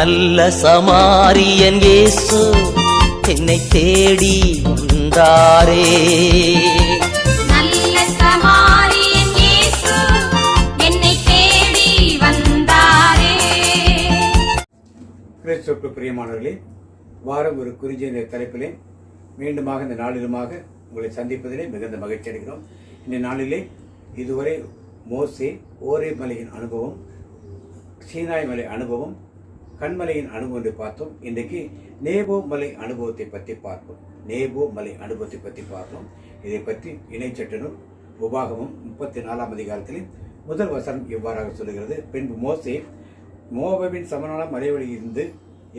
நல்ல சமாரியன் இயேசு என்னை தேடி வந்தாரே. நல்ல சமாரியன் இயேசு என்னை தேடி வந்தாரே. கிறிஸ்துவுக்கு பிரியமானவர்களே வாரம் ஒரு குறிஞ்சி என்ற தலைப்பிலே மீண்டுமாக இந்த நாளிலுமாக உங்களை சந்திப்பதிலே மிகுந்த மகிழ்ச்சி அடைகிறோம். இந்த நாளிலே இதுவரை மோசே ஓரே மலையின் அனுபவம் சீனாய் மலை அனுபவம் கண்மலையின் அனுபவத்தை பார்த்தோம். இன்றைக்கு நேபோ மலை அனுபவத்தை பற்றி பார்ப்போம். நேபோ மலை அனுபவத்தை பற்றி பார்ப்போம். இதை பற்றி இணைச்சட்டனும் உபாகமும் முப்பத்தி நாலாம் அதிகாரத்தில் முதல் வசனம் இவ்வாறாக சொல்லுகிறது. பின்பு மோசே மோவாபின் சமனான மலைவழியிலிருந்து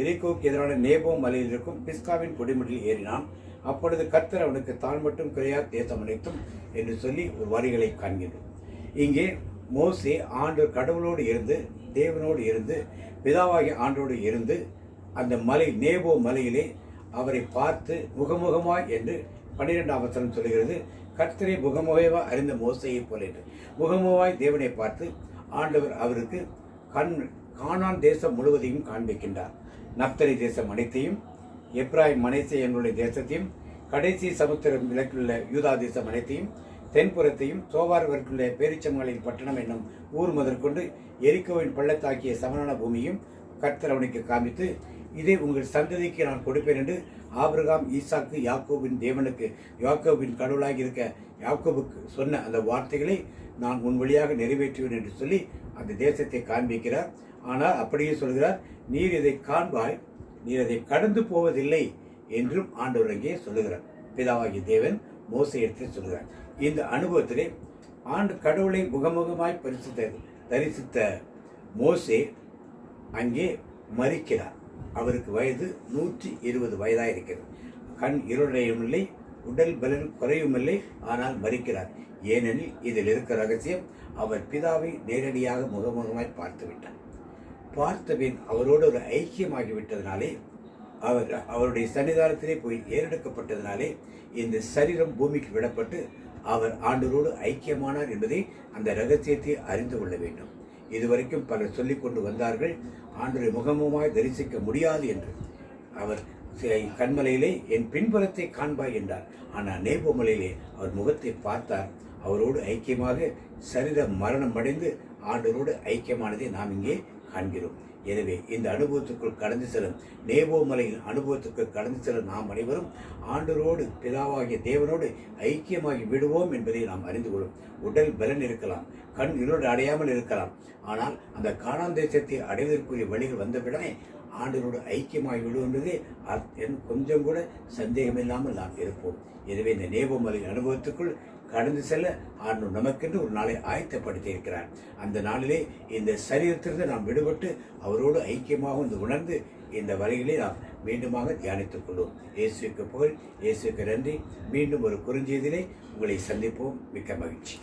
எரிகோவுக்கு எதிரான நேபோ மலையில் இருக்கும் பிஸ்காவின் கொடிமுடியில் ஏறினான். அப்பொழுது கர்த்தர் அவனுக்கு தான் மட்டும் கிடையாது தேசம் அனைத்தும் என்று சொல்லி ஒரு வரிகளை காண்கின்றோம் இங்கே மோசே ஆண்டு கடவுளோடு இருந்து தேவனோடு இருந்து பிதாவாகிய ஆண்டோடு இருந்து அந்த மலை நேபோ மலையிலே அவரை பார்த்து முகமுகமாய் என்று பன்னிரெண்டாம் வசனம் சொல்கிறது கர்த்தரை முகமுகவா அறிந்த மோசையை போல என்று. முகமுகமாய் தேவனை பார்த்து ஆண்டவர் அவருக்கு கண் காணான் தேசம் முழுவதையும் காண்பிக்கின்றார். நப்தலி தேசம் அனைத்தையும் எப்ராஹிம் மனைசே எங்களுடைய தேசத்தையும் கடைசி சமுத்திரம் விளக்குள்ள யூதா தேசம் அனைத்தையும் தென்புறத்தையும் சோவார் வரைக்குள்ள பேரிச்சமங்களின் பட்டணம் என்னும் ஊர் முதற்கொண்டு எரிக்கோவின் பள்ளத்தாக்கிய சமணன பூமியும் கர்த்தர் அவனுக்கு காமித்து இதை உங்கள் சந்ததிக்கு நான் கொடுப்பேன் என்று ஆபிரகாம் ஈசாக்கு யாக்கோபின் தேவனுக்கு யாக்கோபின் கடவுளாக இருக்க யாக்கோபுக்கு சொன்ன அந்த வார்த்தைகளை நான் உன் வழியாக நிறைவேற்றுவேன் என்று சொல்லி அந்த தேசத்தை காண்பிக்கிறார். ஆனால் அப்படியே சொல்கிறார் நீர் இதை காண்பாய் நீர் அதை கடந்து போவதில்லை என்றும் ஆண்டவர் அங்கே சொல்லுகிறார். பிதாவாகிய தேவன் மோசையிடத்தில் சொல்கிறார் இந்த அனுபவத்திலே ஆண்டு கடவுளை முகமுகமாய் பரிசுத்த தரிசித்த மோசே அங்கே மறிக்கிறார் அவருக்கு வயது நூற்றி இருபது வயதாக இருக்கிறது கண் இருளையும் இல்லை உடல் பலன் குறையும் இல்லை ஆனால் மறிக்கிறார் ஏனெனில் இதில் இருக்கிற ரகசியம் அவர் பிதாவை நேரடியாக முகமுகமாய் பார்த்து விட்டார் பார்த்தபின் அவரோடு ஒரு ஐக்கியமாகிவிட்டதினாலே அவர் அவருடைய சன்னிதானத்திலே போய் ஏறெடுக்கப்பட்டதனாலே இந்த சரீரம் பூமிக்கு விடப்பட்டு அவர் ஆண்டவரோடு ஐக்கியமானார் என்பதை அந்த ரகசியத்தை அறிந்து கொள்ள வேண்டும். இதுவரைக்கும் பலர் சொல்லிக் கொண்டு வந்தார்கள் ஆண்டரை முகமுமாய் தரிசிக்க முடியாது என்று. அவர் கண்மலையிலே என் பின்புறத்தை காண்பாய் என்றார். ஆனால் நேபமலையிலே அவர் முகத்தை பார்த்தார். அவரோடு ஐக்கியமாக சரீர மரணம் அடைந்து ஆண்டவரோடு ஐக்கியமானதை நாம் இங்கே காண்கிறோம். எனவே இந்த அனுபவத்துக்குள் கடந்து செல்லும் நேபோ மலையின் அனுபவத்துக்குள் கடந்து செல்லும் நாம் அனைவரும் ஆண்டரோடு பிதாவாகிய தேவனோடு ஐக்கியமாகி விடுவோம் என்பதை நாம் அறிந்து கொள்ளும். உடல் பலன் இருக்கலாம் கண் இருளோடு அடையாமல் இருக்கலாம். ஆனால் அந்த காணாந்தேசத்தை அடைவதற்குரிய வழிகள் வந்தவுடனே ஆண்டரோடு ஐக்கியமாகி விடும் என்பதே அத்- என் கொஞ்சம் கூட சந்தேகமில்லாமல் நாம் இருப்போம். எனவே இந்த நேபமலை அனுபவத்துக்குள் கடந்து செல்ல ஆண்டவர் நமக்கென்று ஒரு நாளை ஆயத்தப்படுத்தி இருக்கிறார் அந்த நாளிலே இந்த சரீரத்திலிருந்து நாம் விடுபட்டு அவரோடு ஐக்கியமாக வந்து உணர்ந்து இந்த வரையிலே நாம் மீண்டுமாக தியானித்துக் கொள்வோம். இயேசுக்கு புகழ் இயேசுக்கு நன்றி. மீண்டும் ஒரு குறுஞ்செய்தியிலே உங்களை சந்திப்போம். மிக்க மகிழ்ச்சி.